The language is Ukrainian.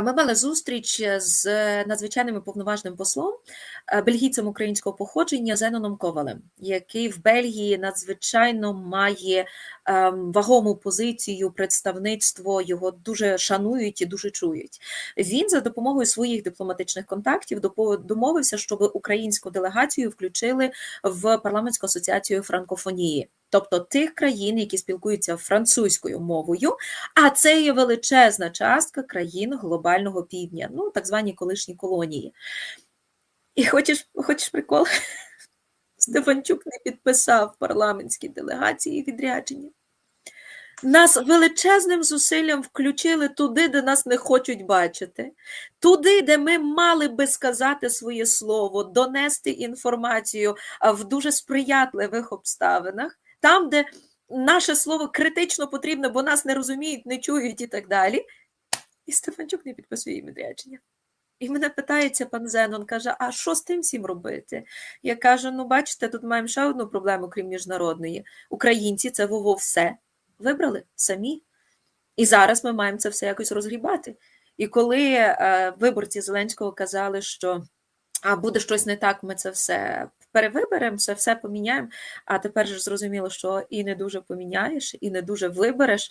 Ми мали зустріч з надзвичайним і повноважним послом, е, бельгійцем українського походження Зеноном Ковалем, який в Бельгії надзвичайно має ем, вагому позицію, представництво його дуже шанують і дуже чують. Він за допомогою своїх дипломатичних контактів домовився, щоб українську делегацію включили в парламентську асоціацію франкофонії, тобто тих країн, які спілкуються французькою мовою. А це є величезна частка країн глобального півдня, ну так звані колишні колонії. І хочеш, хочеш прикол? Стефанчук не підписав парламентській делегації відрядження. Нас величезним зусиллям включили туди, де нас не хочуть бачити, туди, де ми мали би сказати своє слово, донести інформацію в дуже сприятливих обставинах, там, де наше слово критично потрібне, бо нас не розуміють, не чують і так далі. І Стефанчук не підписує відрядження. І мене питається пан Зенон, каже: а що з тим всім робити? Я кажу: ну, бачите, тут маємо ще одну проблему, крім міжнародної. Українці це вово все вибрали самі. І зараз ми маємо це все якось розгрібати. І коли е, виборці Зеленського казали, що а буде щось не так, ми це все перевиберемо, це все поміняємо. А тепер ж зрозуміло, що і не дуже поміняєш, і не дуже вибереш.